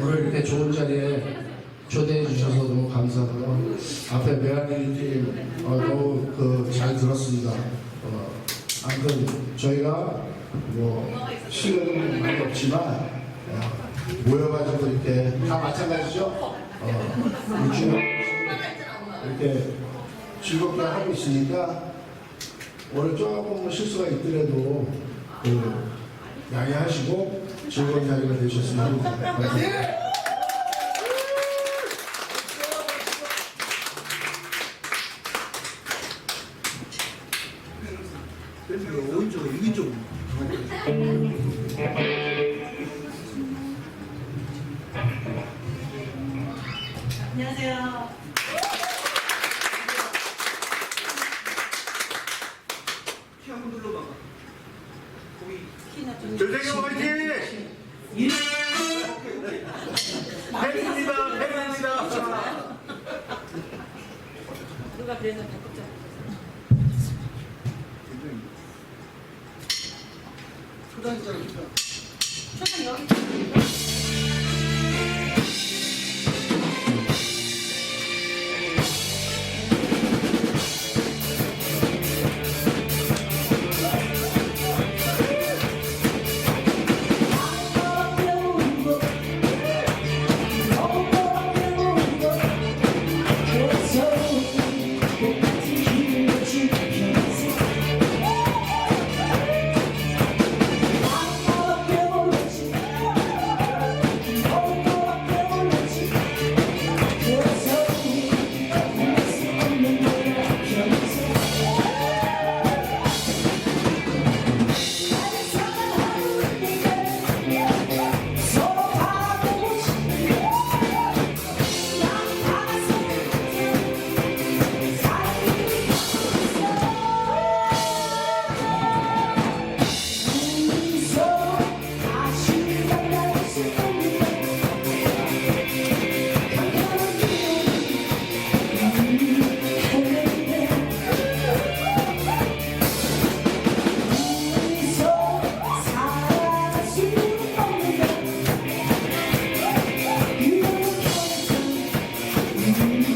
오늘 이렇게 좋은 자리에 초대해 주셔서 너무 감사하고요. 앞에 메아리 팀 어, 너무 그 잘 들었습니다. 어, 아무튼 저희가 뭐 시간은 많이 없지만 어, 모여가지고 이렇게 다 마찬가지죠. 어, 유치원 이렇게 즐겁게 하고 있으니까 오늘 조금 실수가 있더라도 그 양해하시고 즐거운 자리가 되셨으면 합니다. 감사합니다. 밴드가 오른쪽으로 6인쪽으로 안녕하세요. 전세경 화이팅! 팬입니다, 팬입니다. 누가 그래서 바꾸자. 초단장 초단 여기. Música